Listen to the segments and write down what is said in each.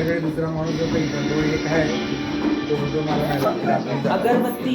माझ्याकडे दुसरा माणूस जो काही तो एक आहे तो होतो मला नाही लागत. अगरबत्ती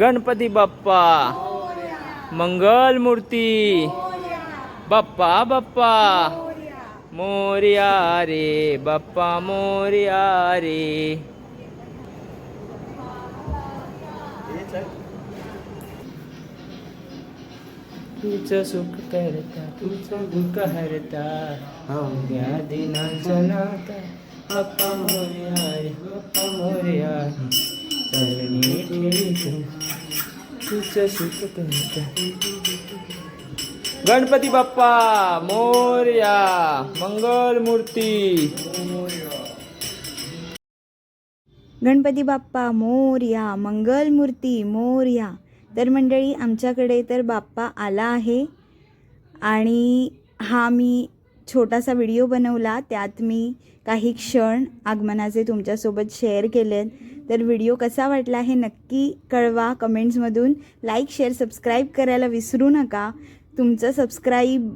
गणपती बाप्पा. मंगल मूर्ती. बाप्पा बाप्पा. मोर्या रे बाप्पा मोर्या रे. तुझं सुख करता तुझं दुःख हरता. अवघ्या दिनांचा नाता बाप्पा मोर्या रे बाप्पा मोर्या रे चरणी ठेवीतो तुझं सुख करता. गणपती बाप्पा मोर्या मंगल मूर्ती. गणपती बाप्पा मोर्या मंगलमूर्ती मोर्या तर मंडळी आमच्याकडे तर बाप्पा आला आहे आणि हा मी छोटासा व्हिडिओ बनवला. त्यात मी काही क्षण आगमनाचे तुमच्यासोबत शेअर केलेत तर व्हिडिओ कसा वाटला हे नक्की कळवा कमेंट्समधून. लाईक शेअर सबस्क्राईब करायला विसरू नका. तुमचं सबस्क्राईब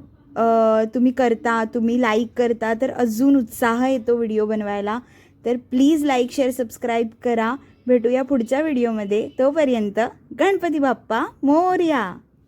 तुम्ही करता तुम्ही लाईक करता तर अजून उत्साह येतो व्हिडिओ बनवायला. तर प्लीज लाईक शेअर सबस्क्राईब करा. भेटूया पुढच्या व्हिडिओमध्ये. तोपर्यंत गणपती बाप्पा मोर्या!